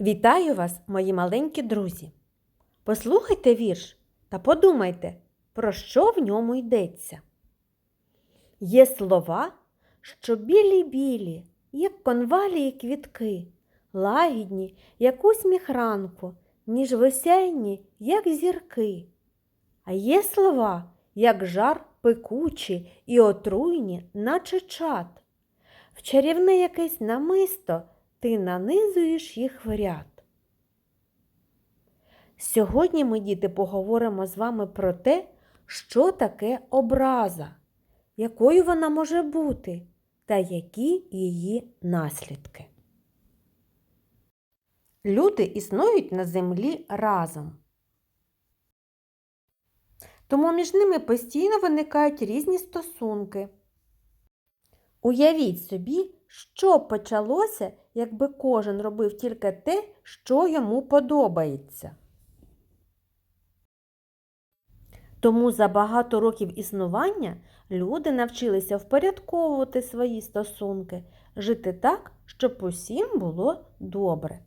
Вітаю вас, мої маленькі друзі. Послухайте вірш та подумайте, про що в ньому йдеться. Є слова, що білі-білі, як конвалії квітки, лагідні, як усміх ранку, ніж весенні, як зірки. А є слова, як жар пекучі і отруйні, наче чад. В чарівне якесь намисто ти нанизуєш їх в ряд. Сьогодні ми, діти, поговоримо з вами про те, що таке образа, якою вона може бути та які її наслідки. Люди існують на землі разом. Тому між ними постійно виникають різні стосунки. Уявіть собі, що почалося, якби кожен робив тільки те, що йому подобається. Тому за багато років існування люди навчилися впорядковувати свої стосунки, жити так, щоб усім було добре.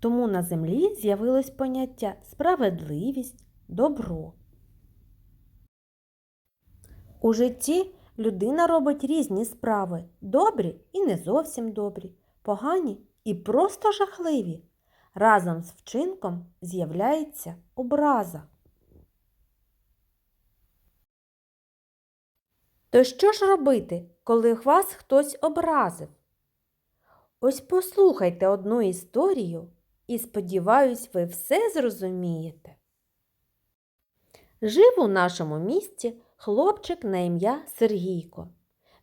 Тому на землі з'явилось поняття справедливість, добро. У житті людина робить різні справи добрі і не зовсім добрі, погані і просто жахливі. Разом з вчинком з'являється образа. То що ж робити, коли вас хтось образив? Ось послухайте одну історію і сподіваюсь, ви все зрозумієте. Жив у нашому місті хлопчик на ім'я Сергійко.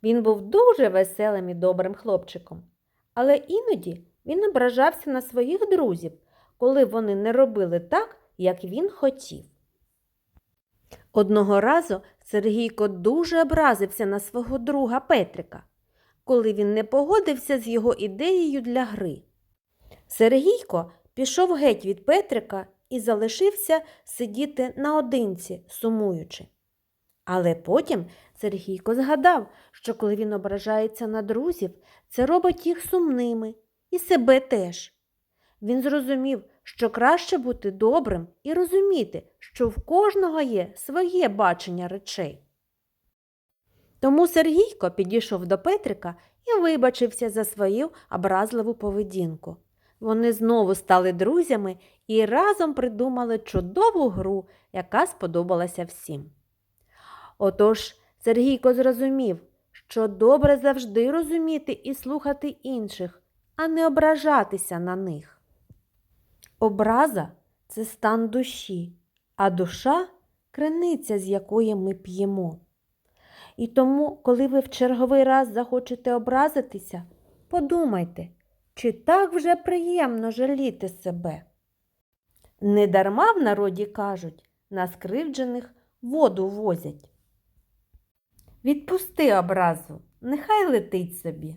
Він був дуже веселим і добрим хлопчиком, але іноді він ображався на своїх друзів, коли вони не робили так, як він хотів. Одного разу Сергійко дуже образився на свого друга Петрика, коли він не погодився з його ідеєю для гри. Сергійко пішов геть від Петрика і залишився сидіти наодинці, сумуючи. Але потім Сергійко згадав, що коли він ображається на друзів, це робить їх сумними і себе теж. Він зрозумів, що краще бути добрим і розуміти, що в кожного є своє бачення речей. Тому Сергійко підійшов до Петрика і вибачився за свою образливу поведінку. Вони знову стали друзями і разом придумали чудову гру, яка сподобалася всім. Отож Сергійко зрозумів, що добре завжди розуміти і слухати інших, а не ображатися на них. Образа це стан душі, а душа криниця, з якої ми п'ємо. І тому, коли ви в черговий раз захочете образитися, подумайте, чи так вже приємно жаліти себе. Недарма в народі кажуть, на скривджених воду возять. Відпусти образу, нехай летить собі.